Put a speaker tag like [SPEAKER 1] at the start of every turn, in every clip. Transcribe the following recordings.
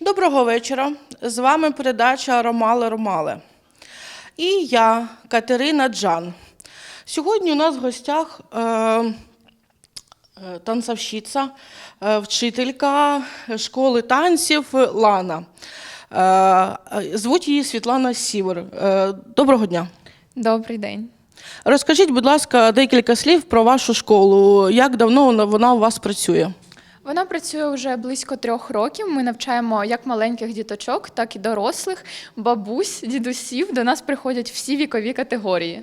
[SPEAKER 1] Доброго вечора. З вами передача Ромале Ромале. І я, Катерина Джан. Сьогодні у нас в гостях е, е, танцовщиця, е, вчителька школи танців Лана. Е, звуть її Світлана Сівер. Доброго дня.
[SPEAKER 2] Добрий день.
[SPEAKER 1] Розкажіть, будь ласка, декілька слів про вашу школу. Як давно вона- у вас працює?
[SPEAKER 2] Вона працює вже близько трьох років. Ми навчаємо як маленьких діточок, так і дорослих, бабусь, дідусів. До нас приходять всі вікові категорії.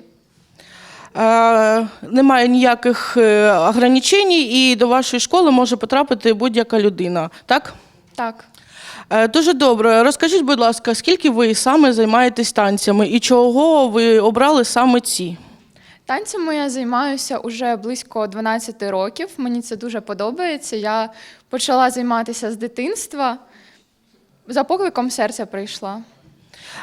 [SPEAKER 1] Е, немає ніяких е, ограничень, і до вашої школи може потрапити будь-яка людина. Так?
[SPEAKER 2] Так.
[SPEAKER 1] Е, Дуже добре. Розкажіть, будь ласка, скільки ви саме займаєтесь танцями і чого ви обрали саме ці?
[SPEAKER 2] Танцями я займаюся уже близько 12 років. Мені це дуже подобається. Я почала займатися з дитинства. За покликом серця прийшла.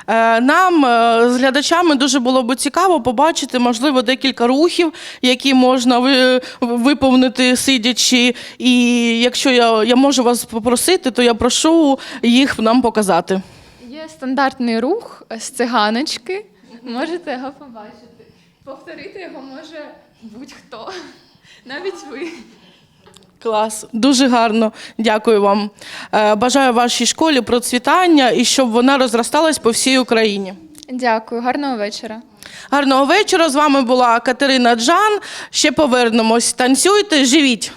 [SPEAKER 1] Е, Нам е, з глядачами дуже було б цікаво побачити, можливо, декілька рухів, які можна виповнити сидячи. І якщо я, я можу вас попросити, то я прошу їх нам показати.
[SPEAKER 2] Є стандартний рух з циганочки. Можете його побачити. Повторити його може будь-хто, навіть ви.
[SPEAKER 1] Клас, дуже гарно. Дякую вам. Е, Бажаю вашій школі процвітання і щоб вона розросталась по всій Україні.
[SPEAKER 2] Дякую, гарного вечора.
[SPEAKER 1] Гарного вечора. З вами була Катерина Джан. Ще повернемось. Танцюйте, живіть.